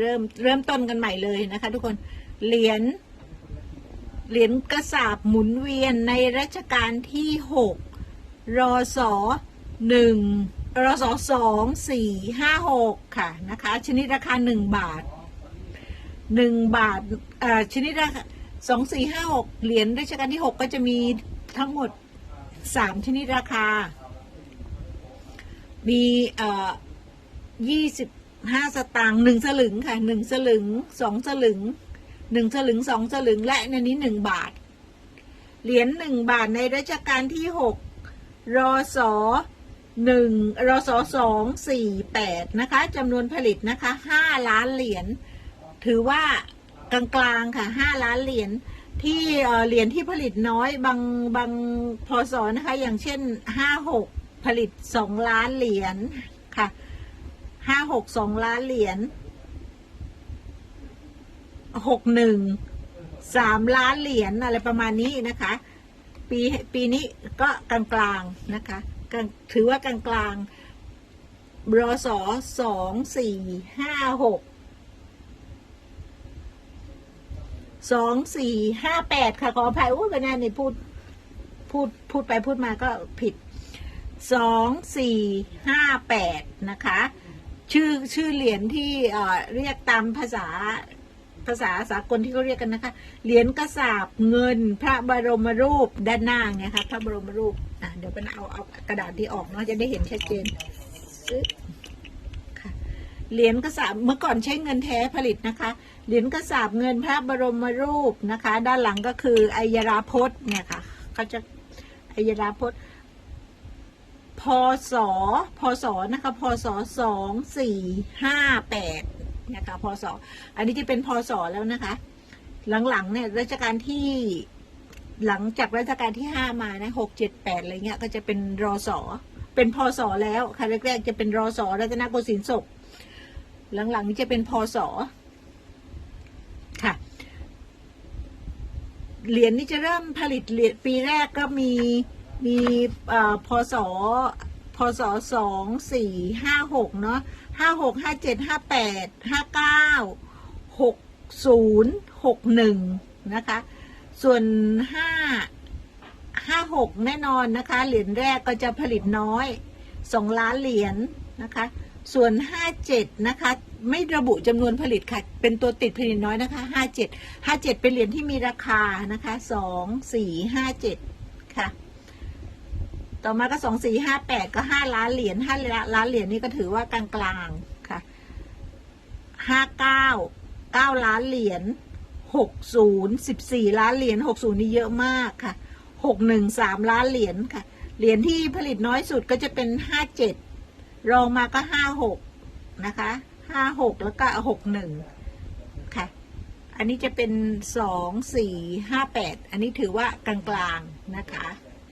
เริ่มเริ่มต้นกันใหม่เลยนะคะ ทุกคนเหรียญเหรียญกระสาบหมุนเวียนในรัชกาลที่หกรอสอหนึ่งรอสอสองสี่ห้าหกค่ะนะคะ ชนิดราคาหนึ่งบาทหนึ่งบาทเอ่อชนิดราคาสองสี่ห้าหกเหรียญรัชกาลที่หกก็จะมีทั้งหมดสามชนิดราคา มีเอ่อยี่สิบ ห้าสตางค์หนึ่งสลึงค่ะหนึ่งสลึงสองสลึงหนึ่งสลึงสองสลึงและในนี้หนึ่งบาท เหรียญหนึ่งบาทในรัชกาลที่หกรอสอหนึ่งรอสอสองสี่แปดนะคะจำนวนผลิตนะคะห้าล้านเหรียญถือว่ากลางๆค่ะห้าล้านเหรียญที่เหรียญที่ผลิตน้อยบางบางพศนะคะ อย่างเช่นห้าหกผลิตสองล้านเหรียญค่ะ ห้าหกสองล้านเหรียญหกหนึ่งสามล้านเหรียญอะไรประมาณนี้นะคะ ปีปีนี้ก็กลางๆนะคะกางถือว่ากลางๆรศสองสี่ห้าหกสองสี่ห้าแปดค่ะ ขออภัยอุ้ยกันแน่นี่พูดพูดพูดไปพูดมาก็ผิดสองสี่ห้าแปดนะคะ ชื่อชื่อเหรียญที่เรียกตามภาษาภาษาสากลที่เขาเรียกกันนะคะ เหรียญกระสาบเงิน พระบรมรูปด้านหน้าไงคะพระบรมรูปอะเดี๋ยวเป็นเอาเอากระดาษที่ออกเนาะจะได้เห็นชัดเจนค่ะเหรียญกระสาบเมื่อก่อนใช้เงินแท้ผลิตนะคะ เหรียญกระสาบเงินพระบรมรูปนะคะ ด้านหลังก็คือไอยราพจน์เนี่ยค่ะเขาจะไอยราพจน์ ศพศนะคะพศสองสี่ห้าแปดนะคะพศอันนี้จะเป็นพศแล้วนะคะ หลังๆเนี่ยรัชกาลที่หลังจากรัชกาลที่ห้ามานะหกเจ็ดแปดอะไรเงี้ยก็จะเป็นรอสอเป็นพศแล้วค่ะแรกๆจะเป็นรอสอรัตนโกสินทร์ศกหลังๆนี้จะเป็นพศค่ะเหรียญนี่จะเริ่มผลิตเหรียญปีแรกก็มีมีพศ พศสองสี่ห้าหกเนาะห้าหกห้าเจ็ดห้าแปดห้าเก้าหกศูนย์หกหนึ่งนะคะ ส่วนห้าห้าหกแน่นอนนะคะ เหรียญแรกก็จะผลิตน้อยสองล้านเหรียญนะคะ ส่วนห้าเจ็ดนะคะ ไม่ระบุจำนวนผลิตค่ะ เป็นตัวติดผลิตน้อยนะคะห้าเจ็ดห้าเจ็ดเป็นเหรียญที่มีราคานะคะสองสี่ห้าเจ็ดค่ะ ต่อมาก็สองสี่ห้าแปดก็ห้าล้านเหรียญห้าล้านเหรียญนี่ก็ถือว่ากลางๆค่ะห้าเก้าเก้าล้านเหรียญหกศูนย์สิบสี่ล้านเหรียญหกศูนย์นี่เยอะมากค่ะหกหนึ่งสามล้านเหรียญค่ะ เหรียญที่ผลิตน้อยสุดก็จะเป็นห้าเจ็ดรองมาก็ห้าหกนะคะห้าหกแล้วก็หกหนึ่งค่ะ อันนี้จะเป็นสองสี่ห้าแปดอันนี้ถือว่ากลางๆนะคะ